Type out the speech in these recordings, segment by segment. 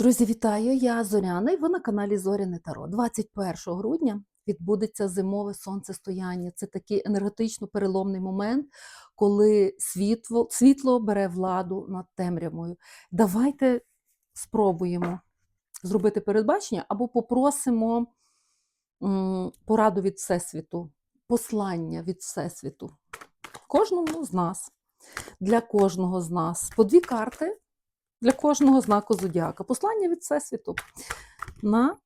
Друзі, вітаю! Я Зоряна і ви на каналі Зоряне Таро. 21 грудня відбудеться зимове сонцестояння. Це такий енергетично переломний момент, коли світло, світло бере владу над темрявою. Давайте спробуємо зробити передбачення або попросимо пораду від Всесвіту, послання від Всесвіту. Кожному з нас, для кожного з нас. По дві карти для кожного знаку зодіака. Послання від Всесвіту на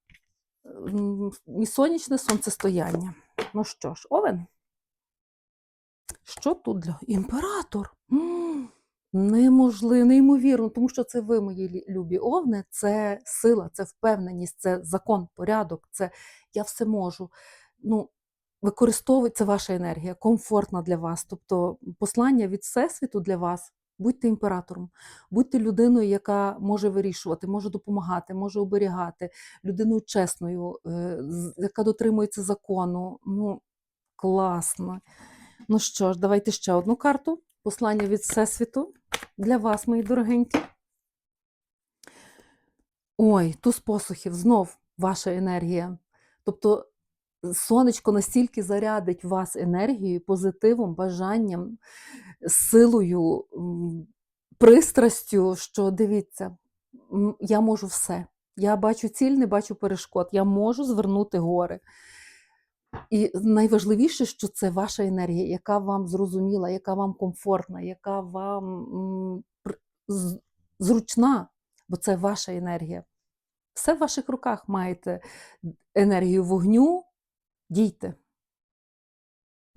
м, місонячне сонцестояння. Ну що ж, Овен? Що тут для імператор? Неможливо, неймовірно, тому що це ви, мої любі овни, це сила, це впевненість, це закон, порядок, це я все можу. Ну, використовуйте ваша енергія, комфортна для вас. Тобто послання від Всесвіту для вас. Будьте імператором, будьте людиною, яка може вирішувати, може допомагати, може оберігати, людиною чесною, е, яка дотримується закону. Ну, класно. Ну що ж, давайте ще одну карту. Послання від Всесвіту для вас, мої дорогенькі. Ой, туз посухів, знов ваша енергія. Тобто сонечко настільки зарядить вас енергією, позитивом, бажанням, силою, пристрастю, що дивіться, я можу все. Я бачу ціль, не бачу перешкод. Я можу звернути гори. І найважливіше, що це ваша енергія, яка вам зрозуміла, яка вам комфортна, яка вам зручна, бо це ваша енергія. Все в ваших руках маєте енергію вогню, дійте.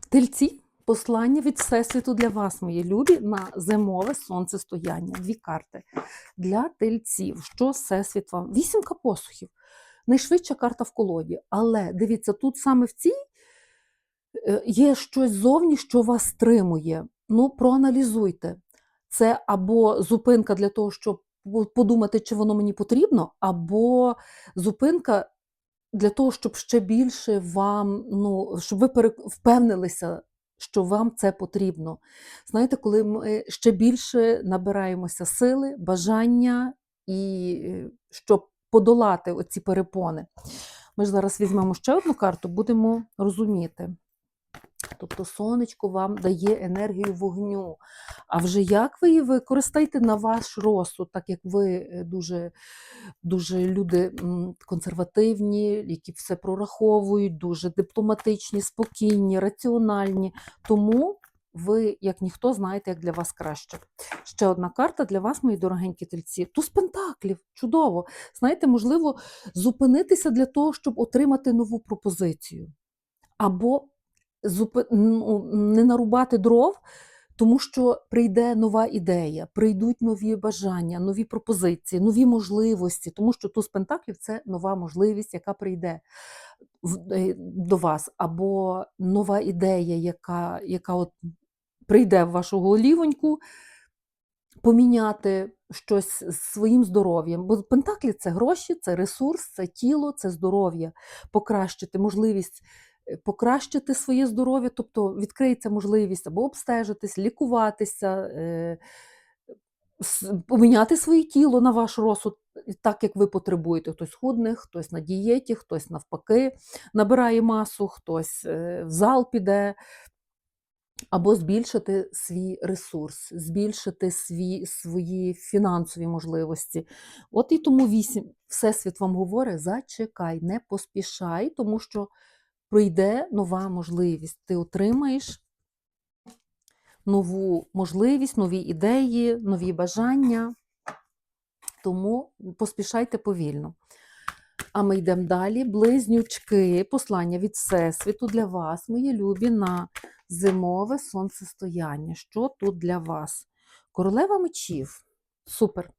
Тельці послання від Всесвіту для вас, мої любі, на зимове сонцестояння. Дві карти. Для тельців. Що Всесвіт вам? Вісімка посухів. Найшвидша карта в колоді. Але дивіться, тут саме в цій е, є щось зовні, що вас стримує. Ну, проаналізуйте. Це або зупинка для того, щоб подумати, чи воно мені потрібно, або зупинка для того, щоб ще більше вам, ну, щоб ви впевнилися, що вам це потрібно. Знаєте, коли ми ще більше набираємося сили, бажання і е, щоб подолати оці перепони. Ми ж зараз візьмемо ще одну карту, будемо розуміти. Тобто сонечко вам дає енергію вогню. А вже як ви її використаєте на ваш розсуд, так як ви е, дуже, дуже люди консервативні, які все прораховують, дуже дипломатичні, спокійні, раціональні. Тому ви, як ніхто, знаєте, як для вас краще. Ще одна карта для вас, мої дорогенькі тельці. Туз пентаклів. Чудово. Знаєте, можливо, зупинитися для того, щоб отримати нову пропозицію. Або не нарубати дров, тому що прийде нова ідея, прийдуть нові бажання, нові пропозиції, нові можливості, тому що туз пентаклів це нова можливість, яка прийде е, до вас, або нова ідея, яка, яка от прийде в вашу голівоньку, поміняти щось з своїм здоров'ям. Бо пентаклі це гроші, це ресурс, це тіло, це здоров'я, покращити можливість покращити своє здоров'я, тобто відкриється можливість або обстежитись, лікуватися, е, поміняти своє тіло на ваш розсуд, так як ви потребуєте. Хтось худне, хтось на дієті, хтось навпаки набирає масу, хтось е, в зал піде. Або збільшити свій ресурс, збільшити свій, свої фінансові можливості. От і тому вісім Всесвіт вам говорить: зачекай, не поспішай, тому що прийде нова можливість. Ти отримаєш нову можливість, нові ідеї, нові бажання. Тому поспішайте повільно. А ми йдемо далі. Близнючки, послання від Всесвіту для вас, мої любі, на зимове сонцестояння. Що тут для вас? Королева мечів. Супер.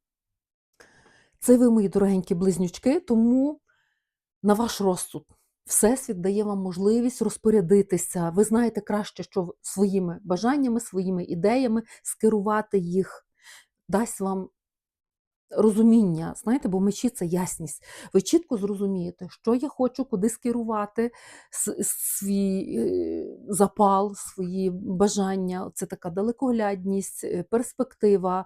Це ви, мої дорогенькі близнючки, тому на ваш розсуд. Всесвіт дає вам можливість розпорядитися. Ви знаєте краще, що своїми бажаннями, своїми ідеями скерувати їх, дасть вам розуміння. Знаєте, бо мечі це ясність. Ви чітко зрозумієте, що я хочу, куди скерувати свій е, запал, свої бажання. Це така далекоглядність, е, перспектива,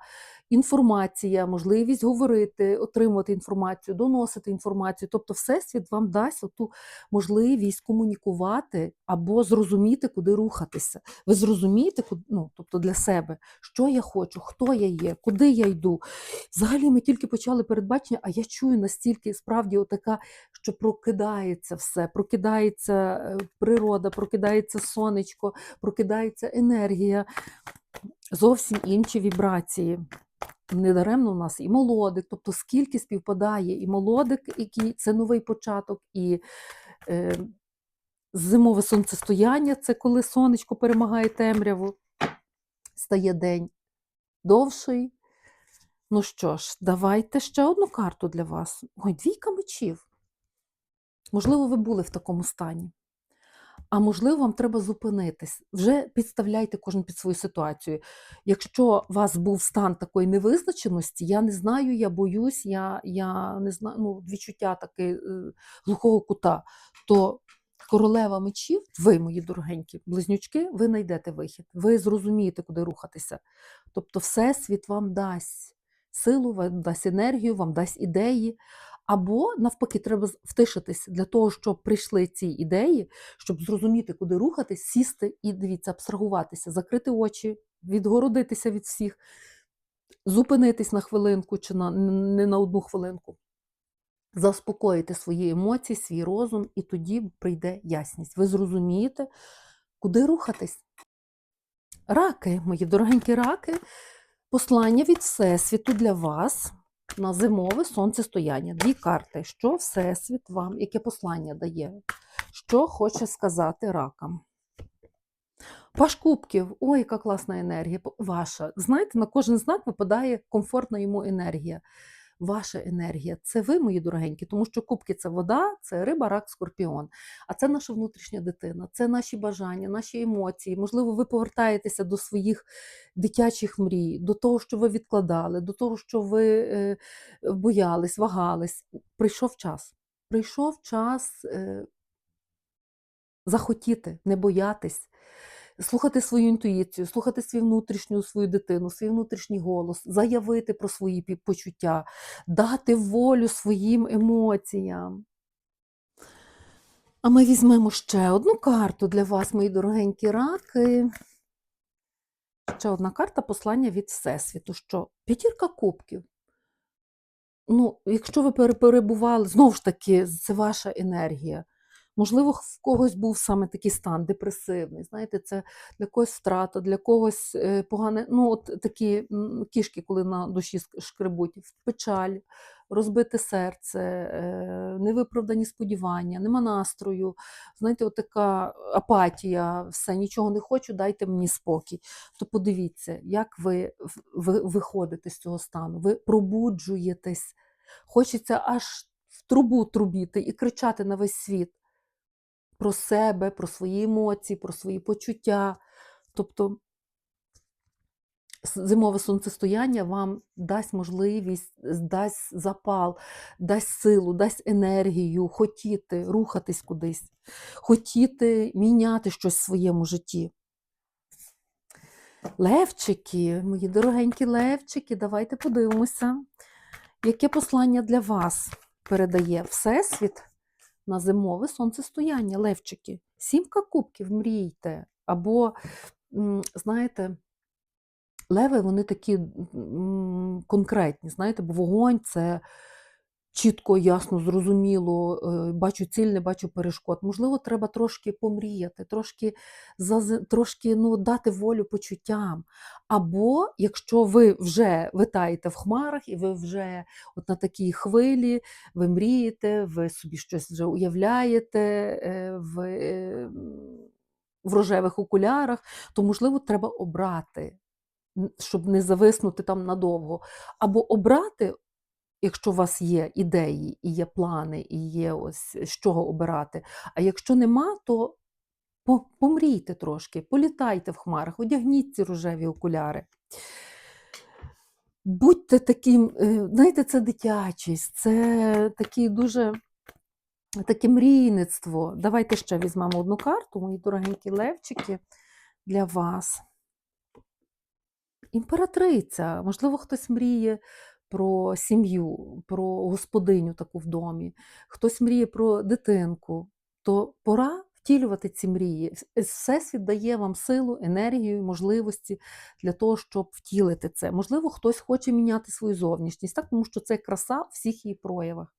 інформація, можливість говорити, отримувати інформацію, доносити інформацію. Тобто, Всесвіт вам дасть оту можливість комунікувати або зрозуміти, куди рухатися. Ви зрозумієте, ну, тобто для себе, що я хочу, хто я є, куди я йду. Взагалі ми тільки почали передбачення, а я чую настільки справді отака, що прокидається все, прокидається е, природа, прокидається сонечко, прокидається енергія, зовсім інші вібрації. Недаремно у нас і молодик, тобто скільки співпадає і молодик, який це новий початок, і е, зимове сонцестояння це коли сонечко перемагає темряву, стає день довший. Ну що ж, давайте ще одну карту для вас. Ой, двійка мечів. Можливо, ви були в такому стані. А можливо, вам треба зупинитись. Вже підставляйте кожен під свою ситуацію. Якщо у вас був стан такої невизначеності, я не знаю, я боюсь, я, я не знаю, ну, відчуття таке е, глухого кута, то королева мечів, ви, мої дорогенькі близнючки, ви знайдете вихід, ви зрозумієте, куди рухатися. Тобто, Всесвіт вам дасть силу, вам дасть енергію, вам дасть ідеї. Або навпаки, треба втишитись для того, щоб прийшли ці ідеї, щоб зрозуміти, куди рухатись, сісти і дивіться, абстрагуватися, закрити очі, відгородитися від всіх, зупинитись на хвилинку чи на, не на одну хвилинку, заспокоїти свої емоції, свій розум, і тоді прийде ясність. Ви зрозумієте, куди рухатись. Раки, мої дорогенькі раки, послання від Всесвіту для вас на зимове сонцестояння. Дві карти. Що Всесвіт вам, яке послання дає? Що хоче сказати ракам? Паш кубків, ой, яка класна енергія. Ваша. Знаєте, на кожен знак випадає комфортна йому енергія. Ваша енергія це ви, мої дорогенькі, тому що кубки це вода, це риба, рак, скорпіон. А це наша внутрішня дитина, це наші бажання, наші емоції. Можливо, ви повертаєтеся до своїх дитячих мрій, до того, що ви відкладали, до того, що ви е, боялись, вагались. Прийшов час. Прийшов час е, захотіти, не боятись, слухати свою інтуїцію, слухати свою внутрішню свою дитину, свій внутрішній голос, заявити про свої почуття, дати волю своїм емоціям. А ми візьмемо ще одну карту для вас, мої дорогенькі раки. Ще одна карта послання від Всесвіту. Що? П'ятірка кубків. Ну, якщо ви перебували, знову ж таки, це ваша енергія. Можливо, в когось був саме такий стан депресивний. Знаєте, це для когось втрата, для когось е, погане. Ну, от такі кішки, коли на душі шкребуть, печаль, розбите серце, е, невиправдані сподівання, нема настрою. Знаєте, от така апатія, все, нічого не хочу, дайте мені спокій. То подивіться, як ви, ви виходите з цього стану, ви пробуджуєтесь. Хочеться аж в трубу трубіти і кричати на весь світ про себе, про свої емоції, про свої почуття. Тобто зимове сонцестояння вам дасть можливість, дасть запал, дасть силу, дасть енергію, хотіти рухатись кудись, хотіти міняти щось в своєму житті. Левчики, мої дорогенькі левчики, давайте подивимося, яке послання для вас передає Всесвіт на зимове сонцестояння, левчики. Сімка кубків, мрійте. Або, знаєте, леви вони такі конкретні, знаєте, бо вогонь це чітко, ясно, зрозуміло, е, бачу ціль, не бачу перешкод. Можливо, треба трошки помріяти, трошки, трошки ну, дати волю почуттям. Або якщо ви вже витаєте в хмарах і ви вже от на такій хвилі, ви мрієте, ви собі щось вже уявляєте, е, ви е, в рожевих окулярах, то, можливо, треба обрати, щоб не зависнути там надовго. Або обрати, якщо у вас є ідеї, і є плани, і є ось з чого обирати. А якщо нема, то помрійте трошки, політайте в хмарах, одягніть ці рожеві окуляри. Будьте таким, е, знаєте, це дитячість, це такий дуже таке мрійництво. Давайте ще візьмемо одну карту, мої дорогенькі левчики, для вас. Імператриця. Можливо, хтось мріє про сім'ю, про господиню таку в домі, хтось мріє про дитинку, то пора втілювати ці мрії. Всесвіт дає вам силу, енергію, можливості для того, щоб втілити це. Можливо, хтось хоче міняти свою зовнішність, так, тому що це краса в всіх її проявах.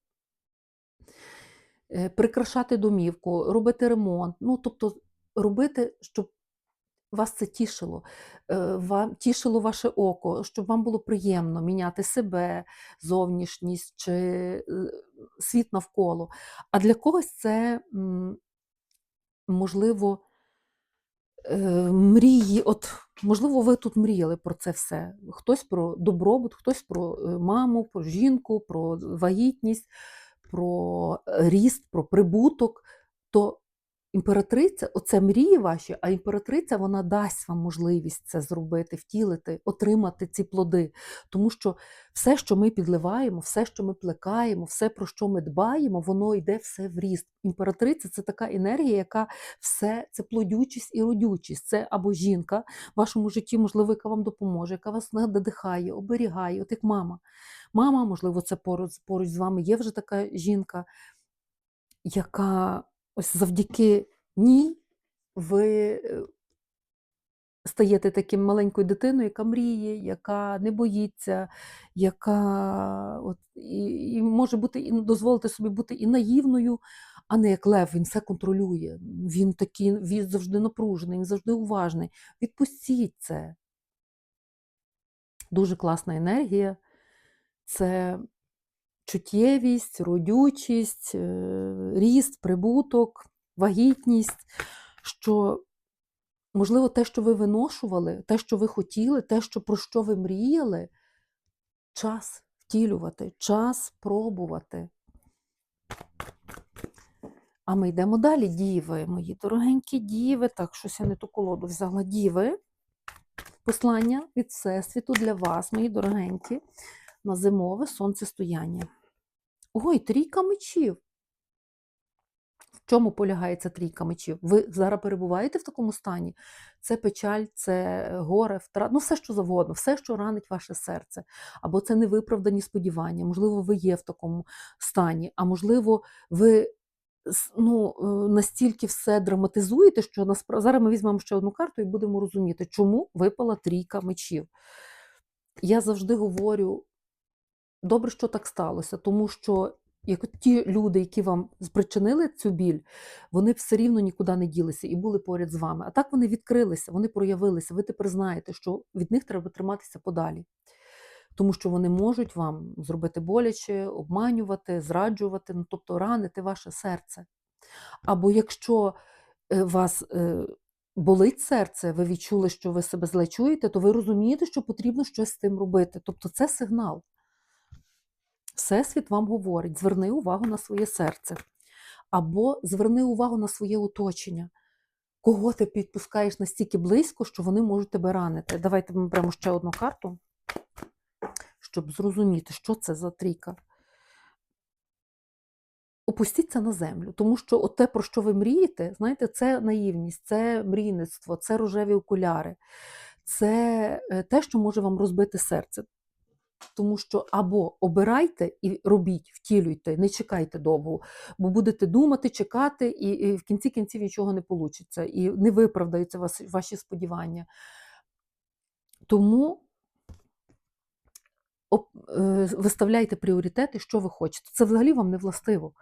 Е, Прикрашати домівку, робити ремонт, ну тобто робити, щоб вас це тішило, е, вам тішило ваше око, щоб вам було приємно міняти себе, зовнішність чи е, світ навколо. А для когось це можливо е, мрії. От, можливо, ви тут мріяли про це все. Хтось про добробут, хтось про маму, про жінку, про вагітність, про ріст, про прибуток. То імператриця, оце мрії ваші, а імператриця вона дасть вам можливість це зробити, втілити, отримати ці плоди. Тому що все, що ми підливаємо, все, що ми плекаємо, все, про що ми дбаємо, воно йде все в ріст. Імператриця це така енергія, яка все це плодючість і родючість. Це або жінка в вашому житті, можливо, яка вам допоможе, яка вас надихає, оберігає, от як мама. Мама, можливо, це поруч, поруч з вами є вже така жінка, яка ось завдяки ній ви е, стаєте таким маленькою дитиною, яка мріє, яка не боїться, яка от, і, і може бути і дозволити собі бути і наївною, а не як лев, він все контролює. Він такий, він завжди напружений, він завжди уважний. Відпустіть це. Дуже класна енергія. Це чуттєвість, родючість, е, ріст, прибуток, вагітність, що, можливо, те, що ви виношували, те, що ви хотіли, те, що, про що ви мріяли, час втілювати, час пробувати. А ми йдемо далі, діви, мої дорогенькі діви. Так, щось я не ту колоду взяла. Діви. Послання від Всесвіту для вас, мої дорогенькі, на зимове сонцестояння. Ой, трійка мечів. В чому полягає ця трійка мечів? Ви зараз перебуваєте в такому стані? Це печаль, це горе, втрат, ну все, що завгодно, все, що ранить ваше серце. Або це невиправдані сподівання. Можливо, ви є в такому стані, а можливо, ви ну, е, настільки все драматизуєте, що насправді зараз ми візьмемо ще одну карту і будемо розуміти, чому випала трійка мечів. Я завжди говорю, добре, що так сталося, тому що як ті люди, які вам спричинили цю біль, вони все рівно нікуди не ділися і були поряд з вами. А так вони відкрилися, вони проявилися. Ви тепер знаєте, що від них треба триматися подалі. Тому що вони можуть вам зробити боляче, обманювати, зраджувати, ну тобто ранити ваше серце. Або якщо е, вас е, болить серце, ви відчули, що ви себе зле чуєте, то ви розумієте, що потрібно щось з тим робити. Тобто це сигнал. Всесвіт вам говорить: зверни увагу на своє серце. Або зверни увагу на своє оточення. Кого ти підпускаєш настільки близько, що вони можуть тебе ранити. Давайте ми беремо ще одну карту, щоб зрозуміти, що це за трійка. Опустіться на землю, тому що те, про що ви мрієте, знаєте, це наївність, це мрійництво, це рожеві окуляри, це е, те, що може вам розбити серце. Тому що або обирайте і робіть, втілюйте, не чекайте довго, бо будете думати, чекати, і, і в кінці кінців нічого не вийде, і не виправдаються ваші сподівання. Тому е, виставляйте пріоритети, що ви хочете. Це взагалі вам не властиво.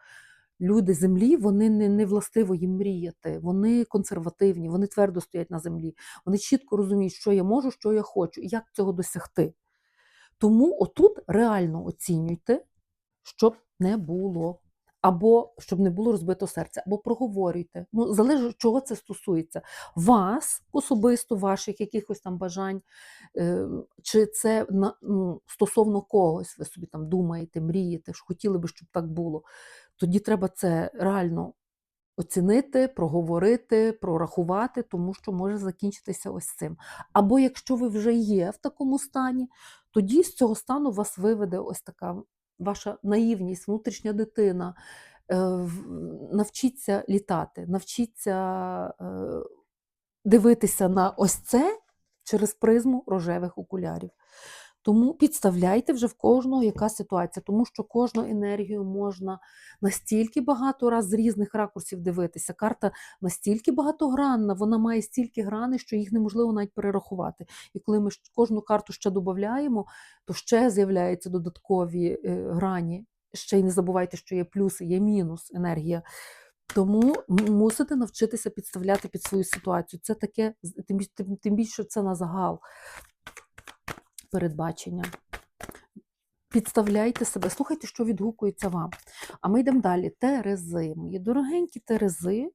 Люди землі, вони не, не властиво їм мріяти, вони консервативні, вони твердо стоять на землі, вони чітко розуміють, що я можу, що я хочу, і як цього досягти. Тому отут реально оцінюйте, щоб не було. Або щоб не було розбито серце, або проговорюйте. Ну, залежить, чого це стосується. Вас особисто, ваших якихось там бажань, е, чи це ну, стосовно когось, ви собі там думаєте, мрієте, що хотіли би, щоб так було. Тоді треба це реально оцінити, проговорити, прорахувати, тому що може закінчитися ось цим. Або якщо ви вже є в такому стані, тоді з цього стану вас виведе ось така ваша наївність, внутрішня дитина. Е, Навчіться літати, навчіться е, дивитися на ось це через призму рожевих окулярів. Тому підставляйте вже в кожного яка ситуація, тому що кожну енергію можна настільки багато раз з різних ракурсів дивитися. Карта настільки багатогранна, вона має стільки граней, що їх неможливо навіть перерахувати. І коли ми кожну карту ще додаємо, то ще з'являються додаткові е, грані. Ще й не забувайте, що є плюс і є мінус енергія. Тому мусите навчитися підставляти під свою ситуацію. Це таке, тим більше це на загал передбачення. Підставляйте себе, слухайте, що відгукується вам. А ми йдемо далі. Терези, мої дорогенькі Терези,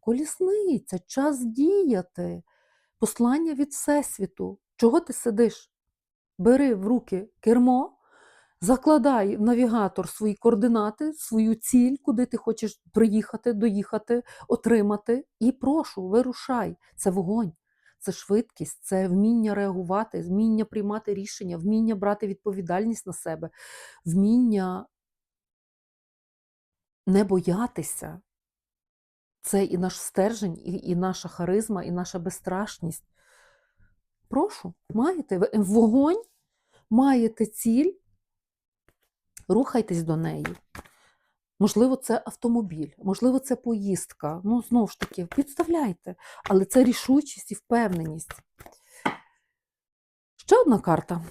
колісниця, час діяти, послання від Всесвіту. Чого ти сидиш? Бери в руки кермо, закладай в навігатор свої координати, свою ціль, куди ти хочеш приїхати, доїхати, отримати. І прошу, вирушай. Це вогонь, це швидкість, це вміння реагувати, вміння приймати рішення, вміння брати відповідальність на себе, вміння не боятися. Це і наш стержень, і, і наша харизма, і наша безстрашність. Прошу, маєте вогонь, маєте ціль, рухайтесь до неї. Можливо, це автомобіль, можливо, це поїздка. Ну, знову ж таки, підставляйте, але це рішучість і впевненість. Ще одна карта.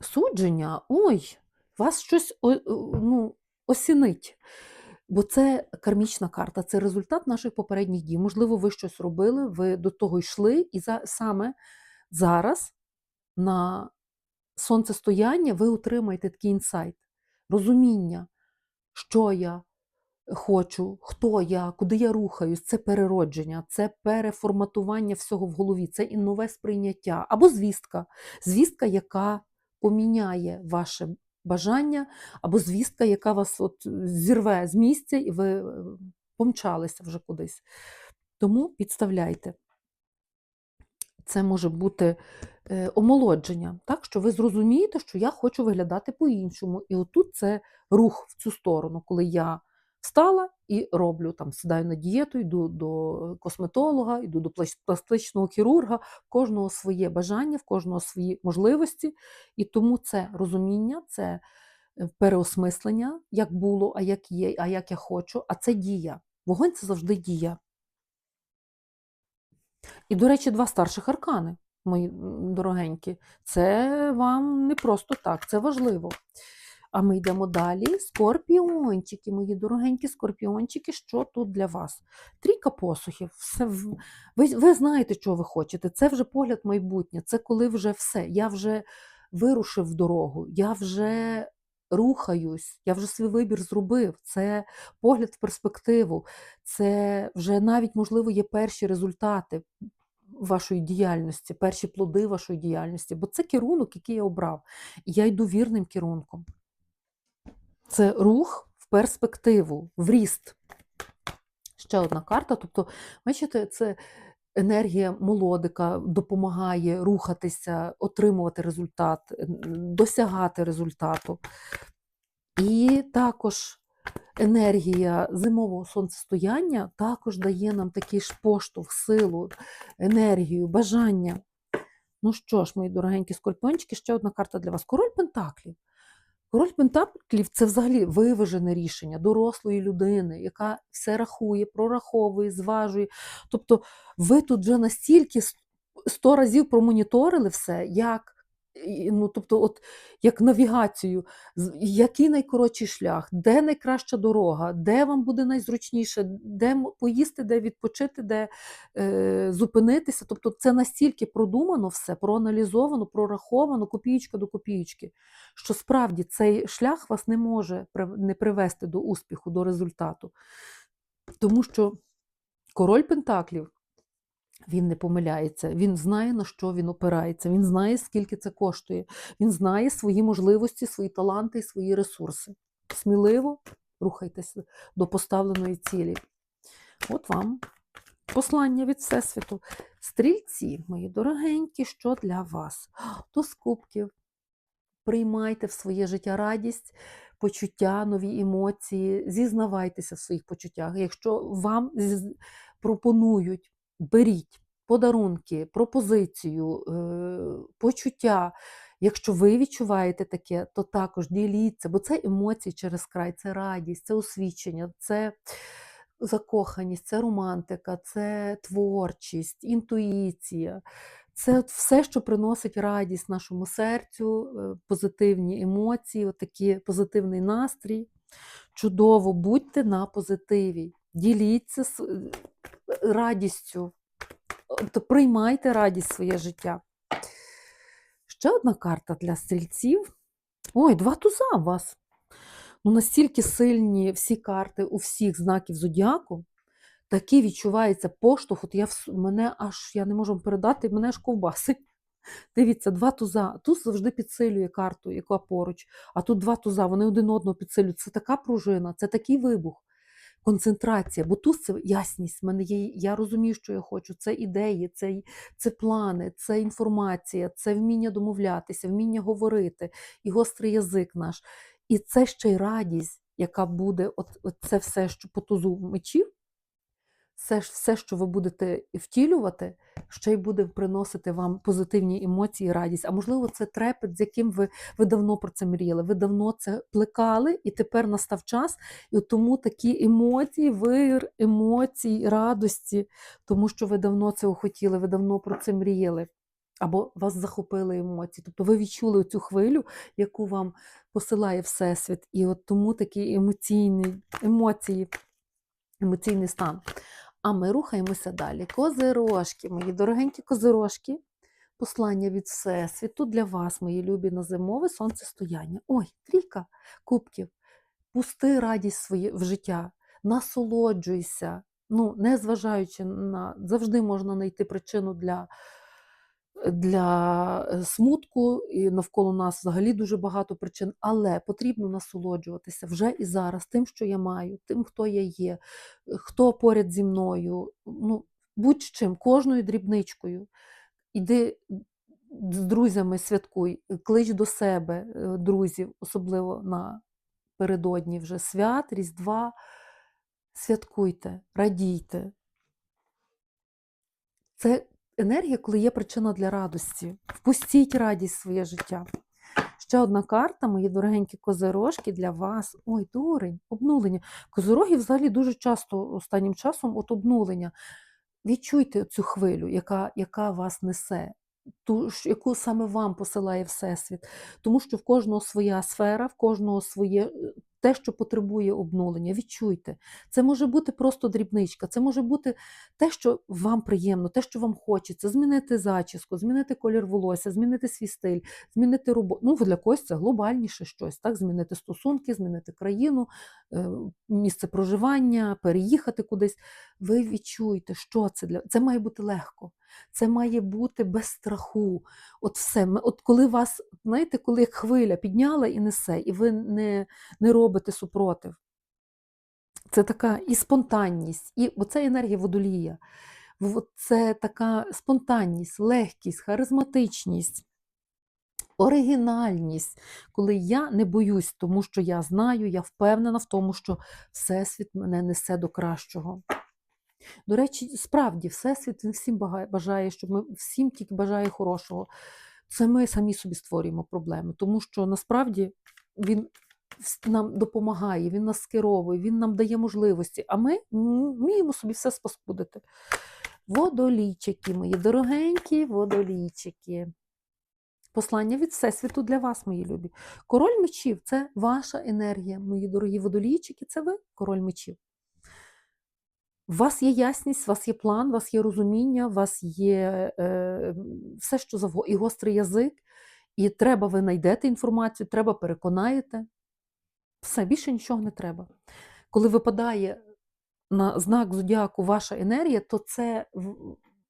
Судження. Ой, вас щось о- ну, осінить. Бо це кармічна карта, це результат наших попередніх дій. Можливо, ви щось робили, ви до того йшли, і за, саме зараз на сонцестояння ви отримаєте такий інсайт, розуміння, що я хочу, хто я, куди я рухаюсь, це переродження, це переформатування всього в голові, це і нове сприйняття або звістка. Звістка, яка поміняє ваше бажання, або звістка, яка вас от зірве з місця, і ви е, помчалися вже кудись. Тому підставляйте. Це може бути омолодження, так, що ви зрозумієте, що я хочу виглядати по-іншому. І отут це рух в цю сторону, коли я встала і роблю, там, сідаю на дієту, йду до косметолога, йду до пластичного хірурга, в кожного своє бажання, в кожного свої можливості. І тому це розуміння, це е, переосмислення, як було, а як є, а як я хочу, а це дія. Вогонь це завжди дія. І, до речі, два старших аркани, мої дорогенькі. Це вам не просто так, це важливо. А ми йдемо далі. Скорпіончики, мої дорогенькі скорпіончики, що тут для вас? Трійка посухів. Все, ви, ви знаєте, що ви хочете. Це вже погляд майбутнє. Це коли вже все. Я вже вирушив в дорогу, я вже рухаюсь, я вже свій вибір зробив. Це погляд в перспективу. Це вже навіть, можливо, є перші результати вашої діяльності, перші плоди вашої діяльності, бо це керунок, який я обрав. Я йду вірним керунком. Це рух в перспективу, в ріст. Ще одна карта. Тобто, бачите, це енергія молодика допомагає рухатися, отримувати результат, досягати результату. І також енергія зимового сонцестояння також дає нам такий ж поштовх, силу, енергію, бажання. Ну що ж, мої дорогенькі скорпіончики, ще одна карта для вас. Король Пентаклів. Король Пентаклів це взагалі виважене рішення дорослої людини, яка все рахує, прораховує, зважує. Тобто ви тут вже настільки сто разів промоніторили все, як, ну, тобто, от, як навігацію, який найкоротший шлях, де найкраща дорога, де вам буде найзручніше, де поїсти, де відпочити, де е, зупинитися. Тобто це настільки продумано все, проаналізовано, прораховано, копієчка до копієчки, що справді цей шлях вас не може не привести до успіху, до результату. Тому що король Пентаклів. Він не помиляється, він знає, на що він опирається, він знає, скільки це коштує, він знає свої можливості, свої таланти і свої ресурси. Сміливо рухайтеся до поставленої цілі. От вам послання від Всесвіту. Стрільці, мої дорогенькі, що для вас? То з кубків. Приймайте в своє життя радість, почуття, нові емоції, зізнавайтеся в своїх почуттях. Якщо вам пропонують, беріть подарунки, пропозицію, е, почуття. Якщо ви відчуваєте таке, то також діліться, бо це емоції через край, це радість, це освічення, це закоханість, це романтика, це творчість, інтуїція. Це от все, що приносить радість нашому серцю, е, позитивні емоції, такий позитивний настрій. Чудово, будьте на позитиві, діліться е, радістю, Тобто приймайте радість своє життя. Ще одна карта для стрільців. Ой, два туза у вас. Ну, настільки сильні всі карти у всіх знаків зодіаку, такий відчувається поштовх. От я мене аж я не можу передати, мене аж ковбасить. Дивіться, два туза. Туз завжди підсилює карту, яка поруч. А тут два туза, вони один одного підсилюють. Це така пружина, це такий вибух, концентрація. Бо тут це ясність. В мене є, я розумію, що я хочу. Це ідеї, це, це плани, це інформація, це вміння домовлятися, вміння говорити, і гострий язик наш. І це ще й радість, яка буде, от, от це все, що по тузу мечів, все, все, що ви будете втілювати, ще й буде приносити вам позитивні емоції, радість. А можливо, це трепет, з яким ви, ви давно про це мріяли, ви давно це плекали, і тепер настав час. І тому такі емоції, вир емоцій, радості, тому що ви давно цього хотіли, ви давно про це мріяли. Або вас захопили емоції. Тобто ви відчули цю хвилю, яку вам посилає Всесвіт. І от тому такі емоційні емоції, емоційний стан. А ми рухаємося далі. Козирожки, мої дорогенькі козирожки. Послання від Всесвіту для вас, мої любі на зимове сонцестояння. Ой, трійка кубків. Пусти радість своє в життя, насолоджуйся. Ну, не зважаючи на завжди можна знайти причину для, для е, смутку, і навколо нас взагалі дуже багато причин, але потрібно насолоджуватися вже і зараз тим, що я маю, тим, хто я є, хто поряд зі мною. Ну, будь-чим, кожною дрібничкою. Іди з друзями святкуй, клич до себе е, друзів, особливо на передодні вже свят, Різдва. Святкуйте, радійте. Це енергія, коли є причина для радості. Впустіть радість в своє життя. Ще одна карта, мої дорогенькі козирожки для вас. Ой, дурень, обнулення. Козироги взагалі дуже часто останнім часом от обнулення. Відчуйте цю хвилю, яка, яка вас несе, ту, яку саме вам посилає Всесвіт. Тому що в кожного своя сфера, в кожного своє те, що потребує обнулення. Відчуйте. Це може бути просто дрібничка, це може бути те, що вам приємно, те, що вам хочеться, змінити зачіску, змінити колір волосся, змінити свій стиль, змінити роботу. Ну, для когось це глобальніше щось, так? змінити стосунки, змінити країну, е, місце проживання, переїхати кудись. Ви відчуєте, що це для це має бути легко. Це має бути без страху. От все. От коли вас, знаєте, коли як хвиля підняла і несе, і ви не, не робите супротив. Це така і спонтанність, і оце енергія водолія. Це така спонтанність, легкість, харизматичність, оригінальність, коли я не боюсь, тому що я знаю, я впевнена в тому, що Всесвіт мене несе до кращого. До речі, справді, Всесвіт він всім бажає, щоб ми всім тільки бажає хорошого. Це ми самі собі створюємо проблеми, тому що насправді він нам допомагає, він нас скеровує, він нам дає можливості, а ми вміємо собі все спаскудити. Водолійчики, мої дорогенькі водолійчики. Послання від Всесвіту для вас, мої любі. Король мечів це ваша енергія, мої дорогі водолійчики, це ви, король мечів. У вас є ясність, у вас є план, у вас є розуміння, у вас є е, все, що завгодно, і гострий язик, і треба ви знайдете інформацію, треба переконаєте. Все, більше нічого не треба. Коли випадає на знак зодіаку ваша енергія, то це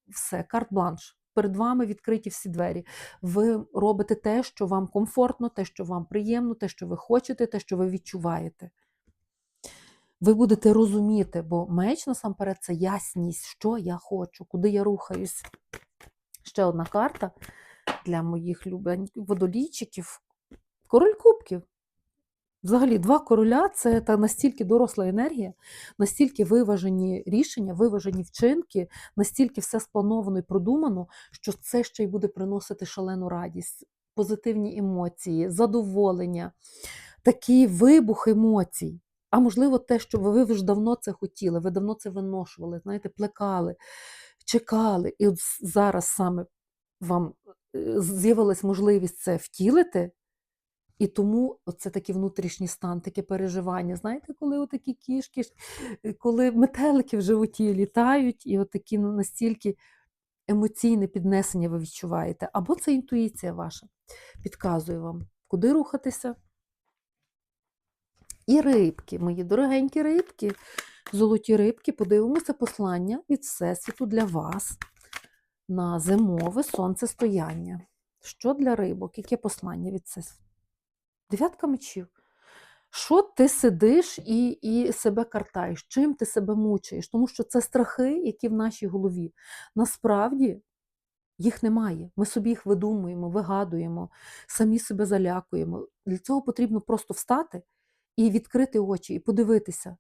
все, карт-бланш. Перед вами відкриті всі двері. Ви робите те, що вам комфортно, те, що вам приємно, те, що ви хочете, те, що ви відчуваєте. ви будете розуміти, бо меч насамперед це ясність, що я хочу, куди я рухаюсь. Ще одна карта для моїх любеньких водолійчиків. Король кубків. Взагалі, два короля це та настільки доросла енергія, настільки виважені рішення, виважені вчинки, настільки все сплановано і продумано, що це ще й буде приносити шалену радість, позитивні емоції, задоволення, такий вибух емоцій. А можливо, те, що ви, ж давно це хотіли, ви давно це виношували, знаєте, плекали, чекали. І от зараз саме вам е, з'явилась можливість це втілити. І тому це такий внутрішній стан, таке переживання. Знаєте, коли отакі кішки, е, коли метелики в животі літають, і отакі ну, настільки емоційне піднесення ви відчуваєте. Або це інтуїція ваша підказує вам, куди рухатися. І рибки, мої дорогенькі рибки, золоті рибки, подивимося послання від Всесвіту для вас на зимове сонцестояння. Що для рибок? Яке послання від Всесвіту? Дев'ятка мечів. Що ти сидиш і, і себе картаєш? Чим ти себе мучаєш? Тому що це страхи, які в нашій голові. Насправді їх немає. Ми собі їх видумуємо, вигадуємо, самі себе залякуємо. Для цього потрібно просто встати і відкрити очі, і подивитися,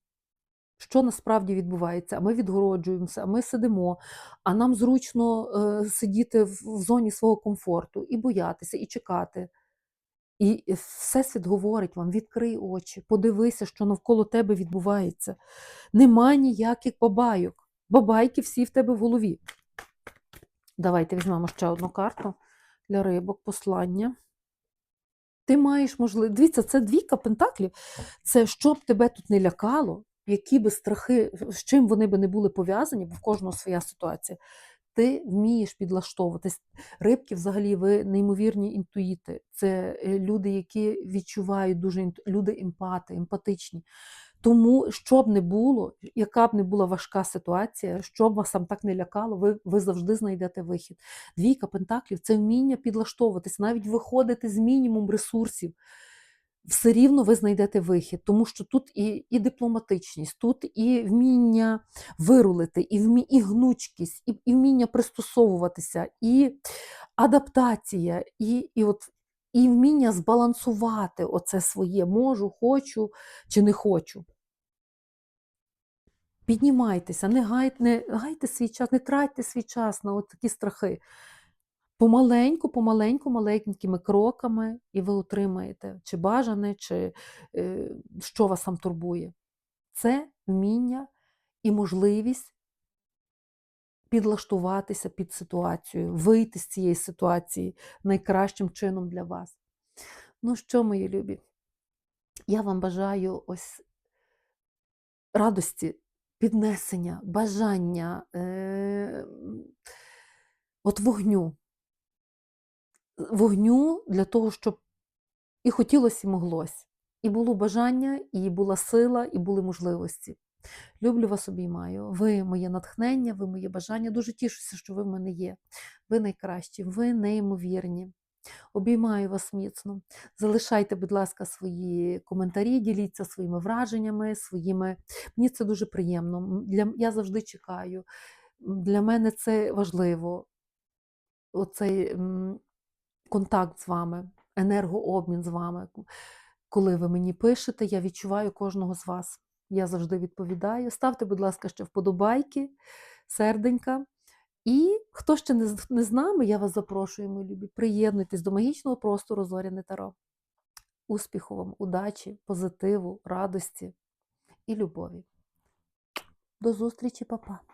що насправді відбувається. А ми відгороджуємося, а ми сидимо, а нам зручно е, сидіти в, в зоні свого комфорту і боятися, і чекати. І Всесвіт говорить вам: відкрий очі, подивися, що навколо тебе відбувається. Нема ніяких бабайок. Бабайки всі в тебе в голові. Давайте візьмемо ще одну карту для рибок, послання. Ти маєш можливість. Дивіться, це двійка пентаклів. Це щоб тебе тут не лякало, які би страхи, з чим вони би не були пов'язані, бо в кожного своя ситуація. Ти вмієш підлаштовуватись. Рибки, взагалі, ви неймовірні інтуїти. Це е, люди, які відчувають дуже люди емпати, емпатичні. Тому, що б не було, яка б не була важка ситуація, що б вас там так не лякало, ви, ви завжди знайдете вихід. Двійка пентаклів це вміння підлаштовуватись, навіть виходити з мінімум ресурсів. Все рівно ви знайдете вихід, тому що тут і, і дипломатичність, тут і вміння вирулити, і, вмі, і гнучкість, і, і вміння пристосовуватися, і адаптація, і, і, от, і вміння збалансувати оце своє можу, хочу чи не хочу. Піднімайтеся, не гайте, не гайте свій час, не тратьте свій час на от такі страхи. Помаленьку, помаленьку, маленькими кроками, і ви отримаєте чи бажане, чи е, що вас там турбує. Це вміння і можливість підлаштуватися під ситуацію, вийти з цієї ситуації найкращим чином для вас. Ну що, мої любі, я вам бажаю ось радості, піднесення, бажання, е, от вогню. Вогню для того, щоб і хотілося, і моглось. І було бажання, і була сила, і були можливості. Люблю вас обіймаю. Ви моє натхнення, ви моє бажання. Дуже тішуся, що ви в мене є. Ви найкращі, ви неймовірні. Обіймаю вас міцно. Залишайте, будь ласка, свої коментарі, діліться своїми враженнями, своїми. Мені це дуже приємно. Для... Я завжди чекаю. Для мене це важливо. Оцей контакт з вами, енергообмін з вами. Коли ви мені пишете, я відчуваю кожного з вас. Я завжди відповідаю. Ставте, будь ласка, ще вподобайки, серденька. І хто ще не з, не з нами, я вас запрошую, мої любі. Приєднуйтесь до магічного простору Зоряне Таро. Успіху вам, удачі, позитиву, радості і любові. До зустрічі, папа!